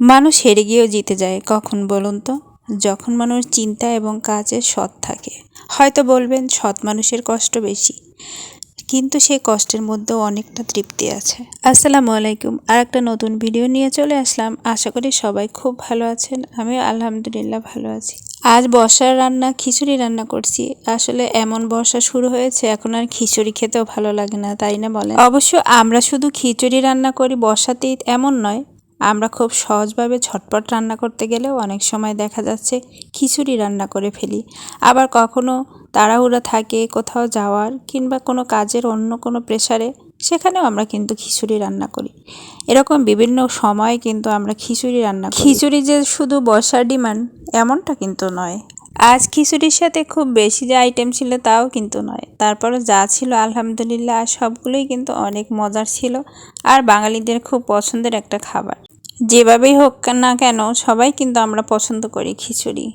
মানুষ হেরে গিয়েও জিতে যায়, কখন বলুন তো? যখন মানুষ চিন্তা এবং কাজে সৎ থাকে। হয়তো বলবেন, সৎ মানুষের কষ্ট বেশি। কিন্তু সেই কষ্টের মধ্যেও অনেকটা তৃপ্তি আছে। আসসালামু আলাইকুম। আর একটা নতুন ভিডিও নিয়ে চলে আসলাম। আশা করি সবাই খুব ভালো আছেন। আমি আলহামদুলিল্লাহ ভালো আছি। আজ বর্ষার রান্না, খিচুড়ি রান্না করছি। আসলে এমন বর্ষা শুরু হয়েছে, এখন আর খিচুড়ি খেতেও ভালো লাগে না, তাই না বলে অবশ্য আমরা শুধু খিচুড়ি রান্না করি বর্ষাতেই, এমন নয়। আমরা খুব সহজভাবে ঝটপট রান্না করতে গেলেও অনেক সময় দেখা যাচ্ছে খিচুড়ি রান্না করে ফেলি। আবার কখনো তাড়াহুড়া থাকে কোথাও যাওয়ার কিংবা কোনো কাজের অন্য কোনো প্রেশারে সেখানেও আমরা কিন্তু খিচুড়ি রান্না করি। এরকম বিভিন্ন সময় কিন্তু আমরা খিচুড়ি রান্না খিচুড়ি যে শুধু বর্ষার ডিমান্ড, এমনটা কিন্তু নয়। আজ খিচুড়ির সাথে খুব বেশি যে আইটেম ছিল তাও কিন্তু নয়। তারপরে যা ছিল আলহামদুলিল্লাহ, সবগুলোই কিন্তু অনেক মজার ছিল। আর বাঙালিদের খুব পছন্দের একটা খাবার। যেভাবেই হোক না কেন, সবাই কিন্তু আমরা পছন্দ করি খিচুড়ি।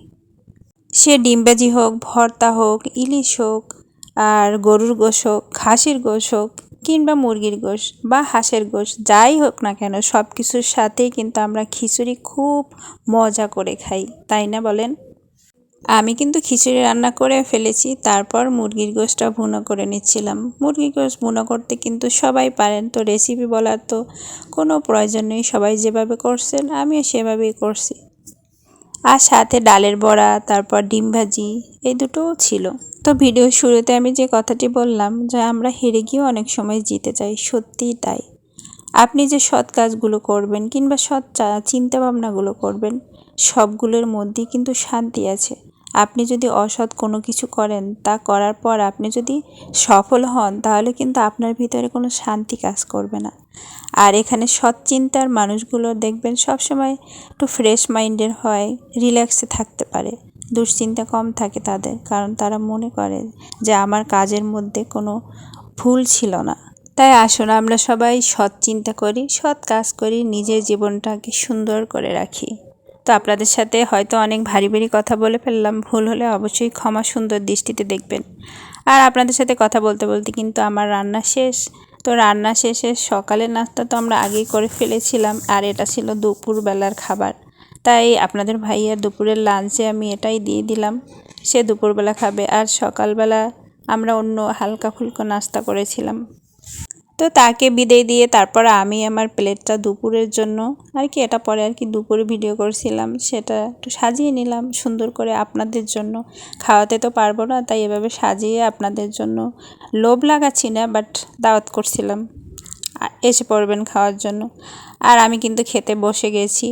সে ডিমবাজি হোক, ভর্তা হোক, ইলিশ হোক, আর গরুর গোশ হোক, খাসির গোশ হোক, কিংবা মুরগির গোশ বা হাঁসের গোশ, যাই হোক না কেন সব কিছুর সাথেই কিন্তু আমরা খিচুড়ি খুব মজা করে খাই, তাই না বলেন? আমি কিন্তু খিচুড়ি রান্না করে ফেলেছি, তারপর মুরগির গোশটা ভুনো করে নিচ্ছিলাম। মুরগির গোশ ভুনো করতে কিন্তু সবাই পারেন, তো রেসিপি বলার তো কোনো প্রয়োজন নেই, সবাই যেভাবে করছেন আমিও সেভাবেই করছি। আর সাথে ডালের বড়া, তারপর ডিম ভাজি, এই দুটোও ছিল। তো ভিডিও শুরুতে আমি যে কথাটি বললাম, যে আমরা হেরে গিয়েও অনেক সময় জিতে যাই, সত্যিই তাই। আপনি যে সৎ কাজগুলো করবেন কিংবা সৎ চিন্তাভাবনাগুলো করবেন, সবগুলোর মধ্যেই কিন্তু শান্তি আছে। আপনি যদি অসৎ কোনো কিছু করেন, তা করার পর আপনি যদি সফল হন, তাহলে কিন্তু আপনার ভিতরে কোনো শান্তি কাজ করবে না। আর এখানে সৎ চিন্তার মানুষগুলো দেখবেন সবসময় একটু ফ্রেশ মাইন্ডের হয় রিল্যাক্সে থাকতে পারে। দুশ্চিন্তা কম থাকে তাদের, কারণ তারা মনে করে যে আমার কাজের মধ্যে কোনো ভুল ছিল না। তাই আসুন আমরা সবাই সৎ চিন্তা করি, সৎ কাজ করি, নিজের জীবনটাকে সুন্দর করে রাখি। তো আপনাদের সাথে হয়তো অনেক ভারী ভারী কথা বলে ফেললাম। ভুল হলে অবশ্যই ক্ষমা সুন্দর দৃষ্টিতে দেখবেন। আর আপনাদের সাথে কথা বলতে বলতে কিন্তু আমার রান্না শেষ। তো রান্না শেষে সকালের নাস্তা তো আমরা আগেই করে ফেলেছিলাম, আর এটা ছিল দুপুরবেলার খাবার। তাই আপনাদের ভাইয়ার দুপুরের লাঞ্চে আমি এটাই দিয়ে দিলাম। সে দুপুরবেলা খাবে, আর সকালবেলা আমরা অন্য হালকা ফুলকো নাস্তা করেছিলাম। তো তাকে বিদায় দিয়ে তারপর আমি আমার প্লেটটা দুপুরের জন্য, আর কি এটা পরে আর কি দুপুরে ভিডিও করছিলাম, সেটা একটু সাজিয়ে নিলাম সুন্দর করে আপনাদের জন্য। খাওয়াতে তো পারব না, তাই এভাবে সাজিয়ে আপনাদের জন্য লোভ লাগাচ্ছি না বাট দাওয়াত করছিলাম। এসে পড়বেন খাওয়ার জন্য। আর আমি কিন্তু খেতে বসে গেছি।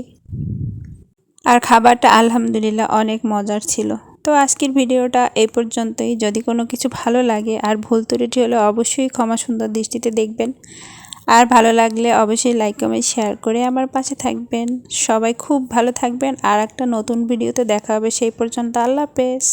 আর খাবারটা আলহামদুলিল্লাহ অনেক মজার ছিল। তো আজকের ভিডিওটা এই পর্যন্তই। যদি কোনো কিছু ভালো লাগে আর ভুল ত্রুটি হলে অবশ্যই ক্ষমা সুন্দর দৃষ্টিতে দেখবেন। আর ভালো লাগলে অবশ্যই লাইক কমেন্ট শেয়ার করে আমার পাশে থাকবেন। সবাই খুব ভালো থাকবেন। আর একটা নতুন ভিডিওতে দেখা হবে সেই পর্যন্ত। আল্লাহ হাফেজ।